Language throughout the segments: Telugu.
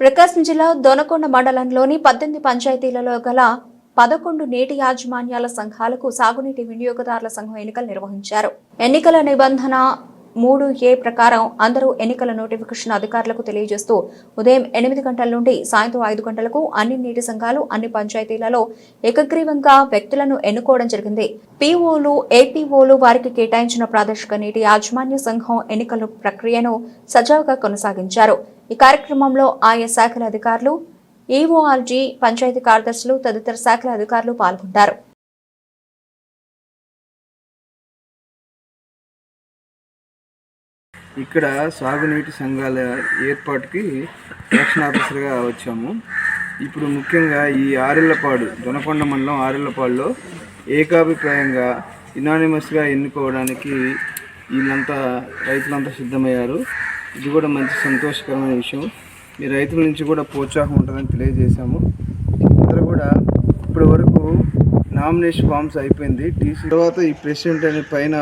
ప్రకాశం జిల్లా దొనకొండ మండలంలోని పద్దెనిమిది పంచాయతీలలో గల పదకొండు నీటి యాజమాన్యాల సంఘాలకు సాగునీటి వినియోగదారుల సంఘం ఎన్నికలు నిర్వహించారు. ఎన్నికల నిబంధన మూడు ఏ ప్రకారం అందరూ ఎన్నికల నోటిఫికేషన్ అధికారులకు తెలియజేస్తూ ఉదయం ఎనిమిది గంటల నుండి సాయంత్రం ఐదు గంటలకు అన్ని నీటి సంఘాలు అన్ని పంచాయతీలలో ఏకగ్రీవంగా వ్యక్తులను ఎన్నుకోవడం జరిగింది. పీఓలు ఏపీఓలు వారికి కేటాయించిన ప్రాదేశిక నీటి యాజమాన్య సంఘం ఎన్నికల ప్రక్రియను సజావుగా కొనసాగించారు. ఈ కార్యక్రమంలో ఆయా శాఖల అధికారులు ఈఓఆర్జీ పంచాయతీ కార్యదర్శులు తదితర శాఖల అధికారులు పాల్గొంటారు. ఇక్కడ సాగునీటి సంఘాల ఏర్పాటుకి రక్షణ ఆఫీసర్గా వచ్చాము. ఇప్పుడు ముఖ్యంగా ఈ ఆరెళ్ళపాడు దొనకొండ మండలం ఆరెళ్ళపాడులో ఏకాభిప్రాయంగా ఇనానిమస్గా ఎన్నుకోవడానికి వీళ్ళంతా రైతులంతా సిద్ధమయ్యారు. ఇది కూడా మంచి సంతోషకరమైన విషయం. ఈ రైతుల నుంచి కూడా ప్రోత్సాహం ఉంటుందని తెలియజేశాము. అందరూ కూడా ఇప్పటి వరకు నామినేషన్ ఫామ్స్ అయిపోయింది. టీసీ తర్వాత ఈ ప్రెసిడెంట్ అనే పైన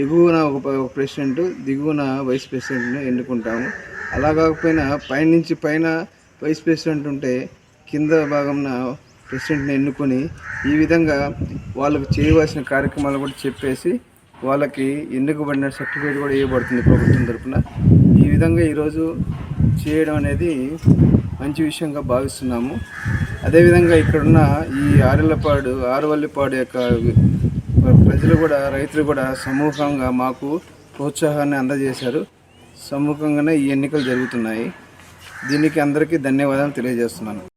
ఎగువన ఒక ఒక ప్రెసిడెంట్ దిగువన వైస్ ప్రెసిడెంట్ని ఎన్నుకుంటాము. అలా కాకపోయినా పైనుంచి పైన వైస్ ప్రెసిడెంట్ ఉంటే కింద భాగంన ప్రెసిడెంట్ని ఎన్నుకొని ఈ విధంగా వాళ్ళకు చేయవలసిన కార్యక్రమాలు కూడా చెప్పేసి వాళ్ళకి ఎన్నుకబడిన సర్టిఫికేట్ కూడా ఇవ్వబడుతుంది ప్రభుత్వం తరఫున ఈ విధంగా ఈరోజు చేయడం అనేది మంచి విషయంగా భావిస్తున్నాము. అదేవిధంగా ఇక్కడున్న ఈ ఆరెళ్ళపాడు ఆరువల్లిపాడు యొక్క ప్రజలు కూడా రైతులు కూడా సమూహంగా మాకు ప్రోత్సాహాన్ని అందజేశారు. సమూహంగానే ఈ ఎన్నికలు జరుగుతున్నాయి. దీనికి అందరికీ ధన్యవాదాలు తెలియజేస్తున్నాను.